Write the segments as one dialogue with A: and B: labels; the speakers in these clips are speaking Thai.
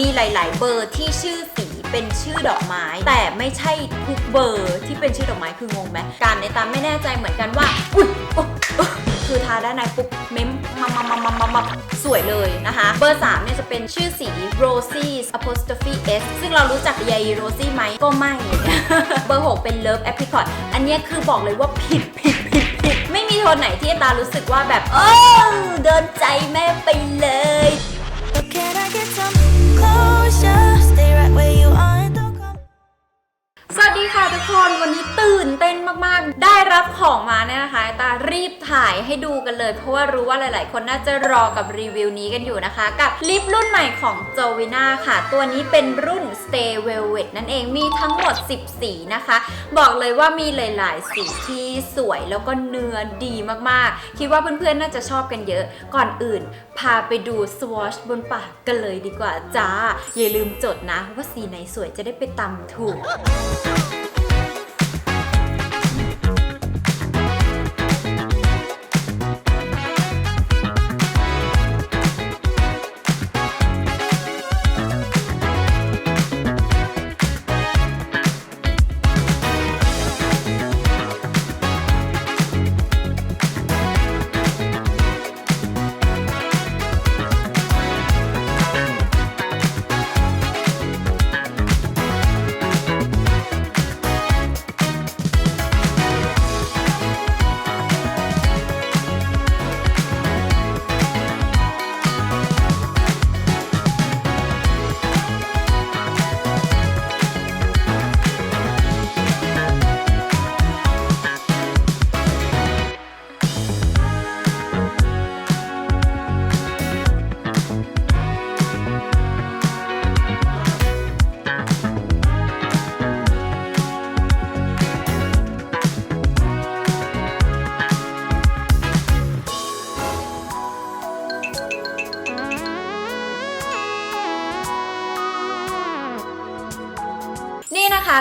A: มีหลาย ๆ เบอร์ที่ชื่อสีเป็นชื่อดอกไม้ แต่ไม่ใช่ทุกเบอร์ที่เป็นชื่อดอกไม้คืองงไหมการในตามไม่แน่ใจเหมือนกันว่าอุ๊ยคือทาด้านในปุ๊บเม้มมามามามามามาสวยเลยนะคะ เบอร์ 3 เนี่ยจะเป็นชื่อสี Rosie apostrophe S ซึ่งเรารู้จักยายโรซี่ไหมก็ไม่ เบอร์ 6 เป็น Love Apricot อันนี้คือบอกเลยว่าผิดผิดผิดผิด ไม่มีโทนไหนที่ตารู้สึกว่าแบบเออเดินใจแม่ไปเลย
B: But
A: ดีค่ะทุกคนวันนี้ตื่นเต้นมากๆ ได้รับของมาเนี่ยนะคะตารีบ ถ่ายให้ดูกันเลย เพราะว่ารู้ว่าหลาย ๆ คนน่าจะรอกับรีวิวนี้กันอยู่นะคะ กับลิปรุ่นใหม่ของ j o v i n a ค่ะ ตัวนี้เป็นรุ่น Stay Velvet นั่นเองมีทั้งหมด 10 สีนะคะ บอกเลยว่ามีหลาย ๆ สีที่สวยแล้วก็เนื้อดีมาก ๆ คิดว่าเพื่อน ๆ น่าจะชอบกันเยอะ ก่อนอื่น พาไปดูสวอชบนปากกันเลยดีกว่าจ้า อย่าลืมจดนะว่าสีไหนสวยจะได้ไปตำถูก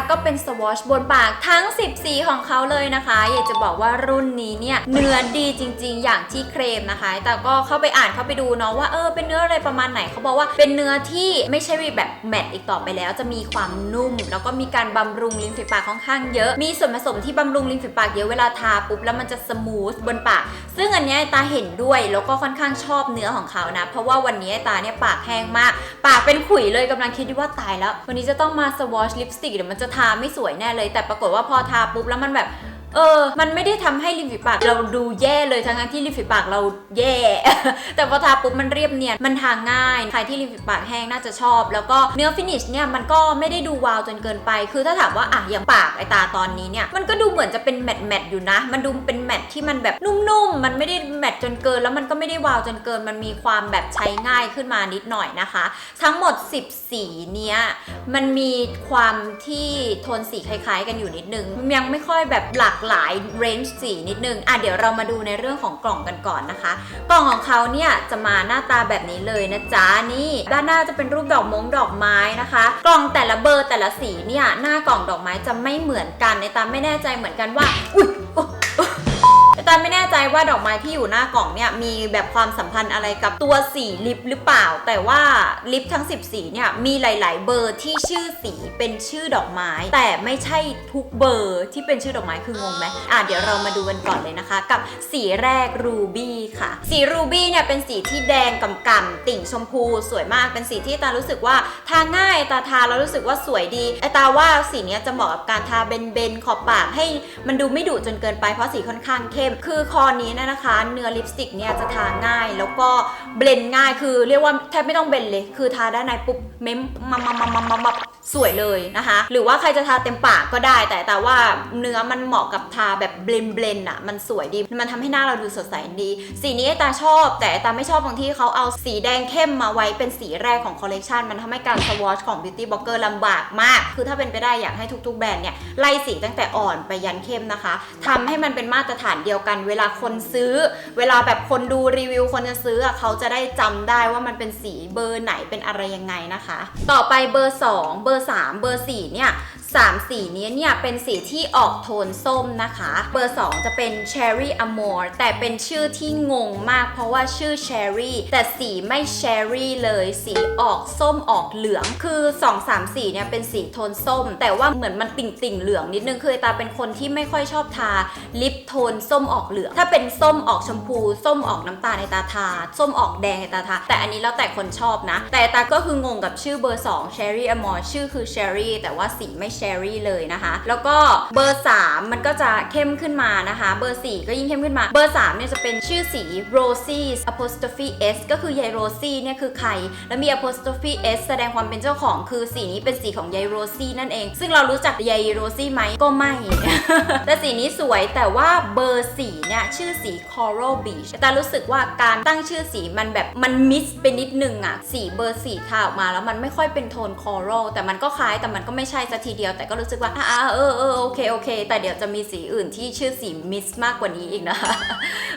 A: ก็เป็นสวอชบนปากทั้ง 10 สีของเขาเลยนะคะ อยากจะบอกว่ารุ่นนี้เนี่ยเนื้อดีจริง ๆ อย่างที่เคลมนะคะ แต่ก็เข้าไปอ่านเข้าไปดูเนาะว่าเออเป็นเนื้ออะไรประมาณไหนเขาบอกว่าเป็นเนื้อที่ไม่ใช่แบบแมตต์อีกต่อไปแล้ว จะมีความนุ่ม แล้วก็มีการบำรุงริมฝีปากค่อนข้างเยอะมีส่วนผสมที่บำรุงริมฝีปากเยอะเวลาทาปุ๊บแล้วมันจะสมูทบนปาก ซึ่งอันนี้ตาเห็นด้วยแล้วก็ค่อนข้างชอบเนื้อของเขานะ เพราะว่าวันนี้ตาเนี่ยปากแห้งมาก ปากเป็นขุยเลยกำลังคิดว่าตายแล้ว วันนี้จะต้องมาสวอชลิปสติกเดี๋ยวมันจะทาไม่สวยแน่เลย แต่ปรากฏว่าพอทาปุ๊บแล้วมันแบบ เออ มันไม่ได้ทำให้ริมฝีปากเราดูแย่เลยทั้งที่ริมฝีปากเราแย่ แต่พอทาปุ๊บมันเรียบเนียน มันทาง่าย ใครที่ริมฝีปากแห้งน่าจะชอบ แล้วก็เนื้อฟินิชเนี่ยมันก็ไม่ได้ดูวาวจนเกินไป คือถ้าถามว่าอะอย่างปากไอตาตอนนี้เนี่ย มันก็ดูเหมือนจะเป็นแมตต์แมตต์อยู่นะ มันดูเป็นแมตต์ที่มันแบบนุ่มๆ มันไม่ได้แมตต์จนเกิน แล้วมันก็ไม่ได้วาวจนเกิน มันมีความแบบใช้ง่ายขึ้นมานิดหน่อยนะคะ ทั้งหมด 10 สีเนี้ย มันมีความที่โทนสีคล้าย ๆ กันอยู่นิดนึง ยังไม่ค่อยแบบหลากหลายเรนจ์สีนิดนึงอะเดี๋ยวเรามาดูในเรื่องของกล่องกันก่อนนะคะ กล่องของเขาเนี่ยจะมาหน้าตาแบบนี้เลยนะจ๊ะนี่ด้านหน้าจะเป็นรูปดอกมงดอกไม้นะคะ กล่องแต่ละเบอร์แต่ละสีเนี่ยหน้ากล่องดอกไม้จะไม่เหมือนกันในตามไม่แน่ใจเหมือนกันว่าอุ๊ยอุ๊ยอุ๊ย แต่ไม่แน่ใจว่าดอกไม้ที่อยู่หน้ากล่องเนี่ยมีแบบความสัมพันธ์อะไรกับตัวสีลิปหรือเปล่า แต่ว่าลิปทั้ง 10 สีเนี่ยมีหลาย ๆ เบอร์ที่ชื่อสีเป็นชื่อดอกไม้ แต่ไม่ใช่ทุกเบอร์ที่เป็นชื่อดอกไม้คืองงไหมอะเดี๋ยวเรามาดูกันก่อนเลยนะคะ กับสีแรกรูบี้ค่ะ สีรูบี้เนี่ยเป็นสีที่แดงกำกำติ่งชมพู สวยมากเป็นสีที่ตารู้สึกว่าทาง่ายตาทาแล้วรู้สึกว่าสวยดีไอตาว่าสีนี้จะเหมาะกับการทาเบนๆขอบปากให้มันดูไม่ดุจนเกินไปเพราะสีค่อนข้างเข้มคือคอนี้เนยนะคะ เนื้อลิปสติกเนี่ยจะทาง่าย แล้วก็เบลนง่ายคือเรียกว่าแทบไม่ต้องเบลนเลย คือทาด้านในปุ๊บเม้มมามามามามามาสวยเลยนะคะ หรือว่าใครจะทาเต็มปากก็ได้ แต่แต่ว่าเนื้อมันเหมาะกับทาแบบเบลนเบลนอะมันสวยดี มันทำให้หน้าเราดูสดใสดี สีนี้ไอตาชอบ แต่ไอตาไม่ชอบตรงที่เขาเอาสีแดงเข้มมาไว้เป็นสีแรกของคอลเลกชันมันทำให้การสวอชของ Beauty Blogger ลำบากมาก คือถ้าเป็นไปได้อยากให้ทุกๆแบรนด์เนี่ยไล่สีตั้งแต่อ่อนไปยันเข้มนะคะทำให้มันเป็นมาตรฐานเดียวกันเวลาคนซื้อ เวลาแบบคนดูรีวิวคนจะซื้ออะเขาจะได้จำได้ว่ามันเป็นสีเบอร์ไหนเป็นอะไรยังไงนะคะ ต่อไปเบอร์ 2 เบอร์ 3 เบอร์4เนี่ย 3 สีนี้เนี่ยเป็นสีที่ออกโทนส้มนะคะ เบอร์ 2 จะเป็น Cherry Amore แต่เป็นชื่อที่งงมากเพราะว่าชื่อ Cherry แต่สีไม่ Cherry เลย สีออกส้มออกเหลืองคือ 2 3สีเนี่ยเป็นสีโทนส้ม แต่ว่าเหมือนมันติ่งติ่งเหลืองนิดนึงคือตาเป็นคนที่ไม่ค่อยชอบทาลิปโทนส้มออกเหลือง ถ้าเป็นส้มออกชมพู ส้มออกน้ำตาลในตาทา ส้มออกแดงในตาทา แต่อันนี้แล้วแต่คนชอบนะ แต่ตาก็คืองงกับชื่อเบอร์2 Cherry Amore ชื่อคือ Cherry แต่ว่าสีไม่ Cherry เลยนะคะ แล้วก็เบอร์ 3 มันก็จะเข้มขึ้นมานะคะ เบอร์ 4 ก็ยิ่งเข้มขึ้นมา เบอร์ 3 เนี่ยจะเป็นชื่อสี Rosie apostrophe s ก็คือยายโรซี่เนี่ยคือใคร แล้วมี apostrophe s แสดงความเป็นเจ้าของ คือสีนี้เป็นสีของยายโรซี่นั่นเอง ซึ่งเรารู้จักยายโรซี่ไหมก็ไม่ แต่สีนี้สวยแต่ว่าเบอร์สีเนี่ยชื่อสี coral beach แต่รู้สึกว่าการตั้งชื่อสีมันแบบมันมิสไปนิดนึงอะสีเบอร์สีทาออกมาแล้วมันไม่ค่อยเป็นโทน coral แต่มันก็คล้ายแต่มันก็ไม่ใช่สัทีเดียวแต่ก็รู้สึกว่าอ่าเออเออโอเคโอเค แต่เดี๋ยวจะมีสีอื่นที่ชื่อสีมิสมากกว่านี้อีกนะคะ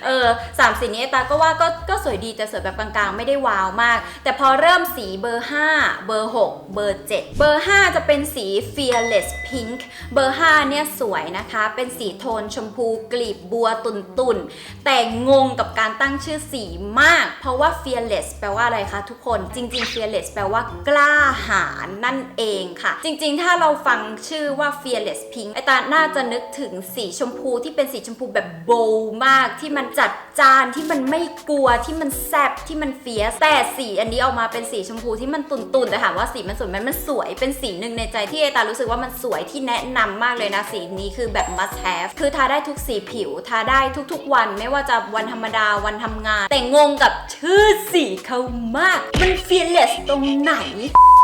A: เออสามสีนี้ตาก็ว่าก็ก็สวยดีแต่สวยแบบกลางๆ ไม่ได้ว้าวมาก แต่พอเริ่มสีเบอร์ 5 เบอร์ 6 เบอร์ 7 เบอร์ 5 จะเป็นสี fearless pink เบอร์ 5 เนี่ยสวยนะคะ เป็นสีโทนชมพูกลีบบัวตุนๆ แต่งงกับการตั้งชื่อสีมาก เพราะว่า fearless แปลว่าอะไรคะทุกคนจริง ๆ fearless แปลว่ากล้าหาญนั่นเองค่ะ จริง ๆ ถ้าเราฟังชื่อว่า fearless pink ไอตาน่าจะนึกถึงสีชมพูที่เป็นสีชมพูแบบโบว์มากที่มันจัดจานที่มันไม่กลัวที่มันแซบที่มันเฟียสแต่สีอันนี้ออกมาเป็นสีชมพูที่มันตุนๆแต่ถามว่าสีมันสวยไหมมันสวยเป็นสีหนึ่งในใจที่ไอตารู้สึกว่ามันสวยที่แนะนำมากเลยนะสีนี้คือแบบ must have คือทาได้ทุกสีผิวทาได้ทุกๆวัน ไม่ว่าจะวันธรรมดาวันทำงาน แต่งงกับชื่อสีเขามาก มัน fearless ตรงไหน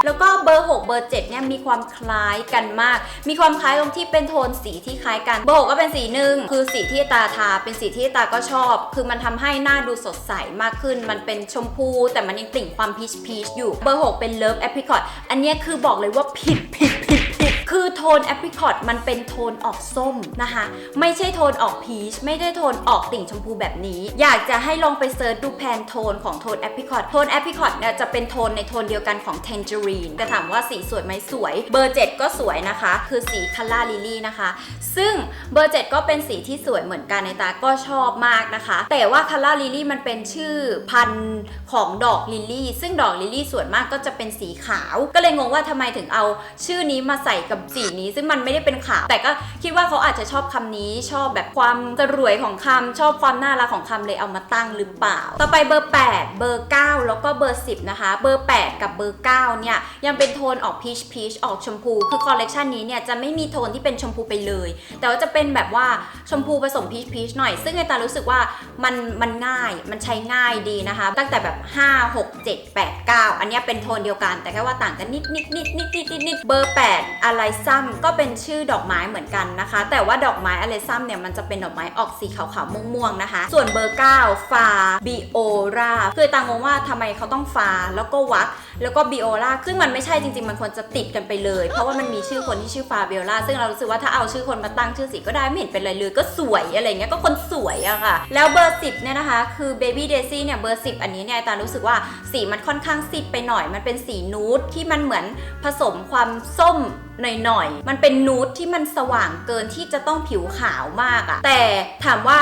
A: แล้วก็เบอร์ 6 เบอร์ 7 เนี่ยมีความคล้ายกันมาก มีความคล้ายตรงที่เป็นโทนสีที่คล้ายกัน เบอร์ 6 ก็เป็นสีหนึ่งคือสีที่ตาทา เป็นสีที่ตาก็ชอบ คือมันทำให้หน้าดูสดใสมากขึ้น มันเป็นชมพู แต่มันยังติ่งความพีชพีชอยู่ เบอร์ 6 เป็นเลิฟแอปริคอตอันนี้คือบอกเลยว่าผิดผิดผิด คือโทนแอปริคอตมันเป็นโทนออกส้มนะคะ ไม่ใช่โทนออกพีช ไม่ได้โทนออกติ่งชมพูแบบนี้ อยากจะให้ลองไปเซิร์ชดูแพนโทนของโทนแอปริคอตโทนแอปริคอตเนี่ยจะเป็นโทนในโทนเดียวกันของ Tangerine แต่ถามว่าสีสวยไหมสวย เบอร์7ก็สวยนะคะ คือสีคัลล่าลิลี่นะคะ ซึ่งเบอร์7ก็เป็นสีที่สวยเหมือนกันในตาก็ชอบมากนะคะ แต่ว่าคัลล่าลิลี่มันเป็นชื่อพันธุ์ของดอกลิลี่ซึ่งดอกลิลลี่ส่วนมากก็จะเป็นสีขาว ก็เลยงงว่าทำไมถึงเอาชื่อนี้มาใส่กับสีนี้ซึ่งมันไม่ได้เป็นขาว แต่ก็คิดว่าเขาอาจจะชอบคำนี้ชอบแบบความสรวยของคำชอบความน่ารักของคำเลยเอามาตั้งหรือเปล่า ต่อไปเบอร์ 8 เบอร์ 9 แล้วก็เบอร์ 10 นะคะ เบอร์ 8 กับเบอร์ 9 เนี่ย ยังเป็นโทนออกพีชพีชออกชมพู คือคอลเลกชันนี้เนี่ยจะไม่มีโทนที่เป็นชมพูไปเลย แต่ว่าจะเป็นแบบว่าชมพูผสมพีชพีชหน่อย ซึ่งในตารู้สึกว่ามันมันง่ายมันใช้ง่ายดีนะคะ ตั้งแต่แบบ 5 6 7 8 9 อันนี้เป็นโทนเดียวกัน แต่แค่ว่าต่างกันนิดนิดนิดนิดนิดนิดนิดเบอร์ 8 อะไรซัมก็เป็นชื่อดอกไม้เหมือนกันนะคะ แต่ว่าดอกไม้อะไรซัมเนี่ยมันจะเป็นดอกไม้ออกสีขาวๆม่วงๆนะคะ ส่วนเบอร์ 9 ฟาบิโอราคือตางงว่าทำไมเขาต้องฟาแล้วก็วักแล้วก็บิโอลาซึ่งมันไม่ใช่จริงๆ มันควรจะติดกันไปเลย เพราะว่ามันมีชื่อคนที่ชื่อฟาบิโอลาซึ่งเรารู้สึกว่าถ้าเอาชื่อคนมาตั้งชื่อสีก็ได้ไม่เห็นเป็นไรเลยก็สวยอะไรเงี้ยก็คนสวยอะค่ะ แล้วเบอร์ 10เนี่ยนะคะ คือ Baby Daisy เนี่ยเบอร์ 10 อันนี้เนี่ยตารู้สึกว่าสีมันค่อนข้างซีดไปหน่อย มันเป็นสีนูดที่มันเหมือนผสมความส้ม หน่อยๆ มันเป็นนูดที่มันสว่างเกินที่จะต้องผิวขาวมากอะแต่ถามว่า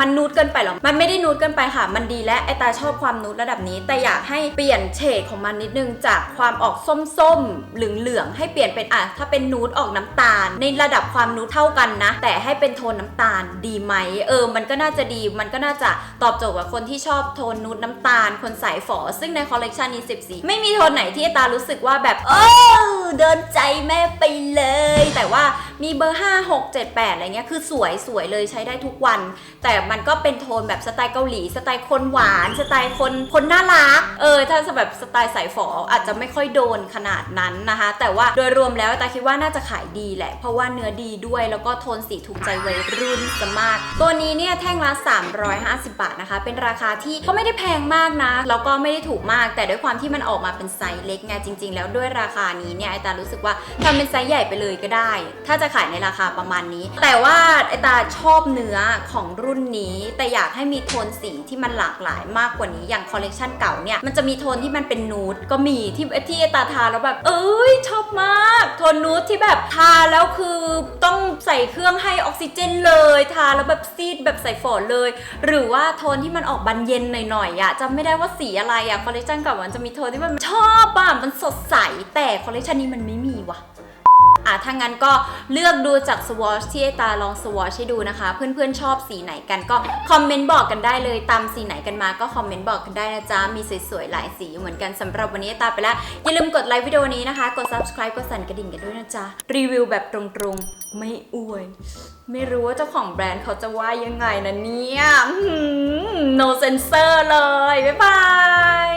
A: มันนูดเกินไปหรอ มันไม่ได้นูดเกินไปค่ะ มันดีและไอตาชอบความนูดระดับนี้ แต่อยากให้เปลี่ยนเฉดของมันนิดนึงจากความออกส้มๆเหลืองๆให้เปลี่ยนเป็นอะถ้าเป็นนูดออกน้ำตาล ในระดับความนูดเท่ากันนะ แต่ให้เป็นโทนน้ำตาลดีไหมเออ มันก็น่าจะดีมันก็น่าจะตอบโจทย์กับคนที่ชอบโทนนูดน้ำตาล คนสายฝอ ซึ่งในคอลเลกชันนี้10สีไม่มีโทนไหนที่ไอตารู้สึกว่าแบบเออเดินใจแม่ไปเลย แต่ว่ามีเบอร์ 5 6 7 8 อะไรเงี้ยคือสวยสวยเลยใช้ได้ทุกวัน แต่มันก็เป็นโทนแบบสไตล์เกาหลี สไตล์คนหวาน สไตล์คนคนน่ารัก เออถ้าแบบสไตล์สายฝออาจจะไม่ค่อยโดนขนาดนั้นนะคะ แต่ว่าโดยรวมแล้วตาคิดว่าน่าจะขายดีแหละ เพราะว่าเนื้อดีด้วยแล้วก็โทนสีถูกใจวัยรุ่นสมาก ตัวนี้เนี่ยแท่งละ 350 บาทนะคะ เป็นราคาที่ก็ไม่ได้แพงมากนะ แล้วก็ไม่ได้ถูกมาก แต่ด้วยความที่มันออกมาเป็นไซส์เล็กไงจริง ๆ แล้วด้วยราคานี้เนี่ยไอตารู้สึกว่าทำเป็นไซส์ใหญ่ไปเลยก็ได้ ถ้าจะขายในราคาประมาณนี้ แต่ว่าไอตาชอบเนื้อของรุ่นนี้ แต่อยากให้มีโทนสีที่มันหลากหลายมากกว่านี้อย่างคอลเลกชันเก่าเนี่ยมันจะมีโทนที่มันเป็นนูดก็มีที่ที่ไอตาทาแล้วแบบ เอ้ยชอบมาก โทนนูดที่แบบทาแล้วคือต้องใส่เครื่องให้ออกซิเจนเลยทาแล้วแบบซีดแบบใส่ฝนเลย หรือว่าโทนที่มันออกบานเย็นหน่อยๆอะจำไม่ได้ว่าสีอะไรอะคอลเลกชันเก่ามันจะมีโทนที่มันชอบอะมันสดใสแต่คอลเลกชันนี้มันไม่มีว่ะ อะถ้างั้นก็เลือกดูจากสวอชที่ไอตาลองสวอชให้ดูนะคะ เพื่อนๆชอบสีไหนกันก็คอมเมนต์บอกกันได้เลยตามสีไหนกันมาก็คอมเมนต์บอกกันได้นะจ๊ะมีสวยๆหลายสีเหมือนกันสำหรับวันนี้ตาไปแล้วอย่าลืมกดไลค์วิดีโอนี้นะคะ กด subscribe กดสั่นกระดิ่งกันด้วยนะจ๊ะรีวิวแบบตรงๆ ไม่อวย ไม่รู้ว่าเจ้าของแบรนด์เขาจะว่ายังไงนะเนี่ย no censor เลย บ๊ายบาย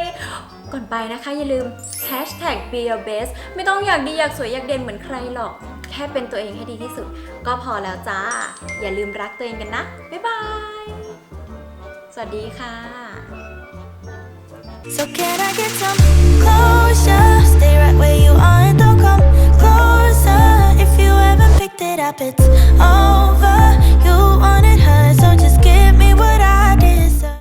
A: ก่อนไปนะคะอย่าลืม hashtag be your best ไม่ต้องอยากดีอยากสวยอยากเด่นเหมือนใครหรอก แค่เป็นตัวเองให้ดีที่สุด ก็พอแล้วจ้า อย่าลืมรักตัวเองกันนะ บ๊ายบาย สวัสดีค่ะ
B: So can I get some closure? Stay right where you are and don't come closer. If you haven't picked it up, it's over. You want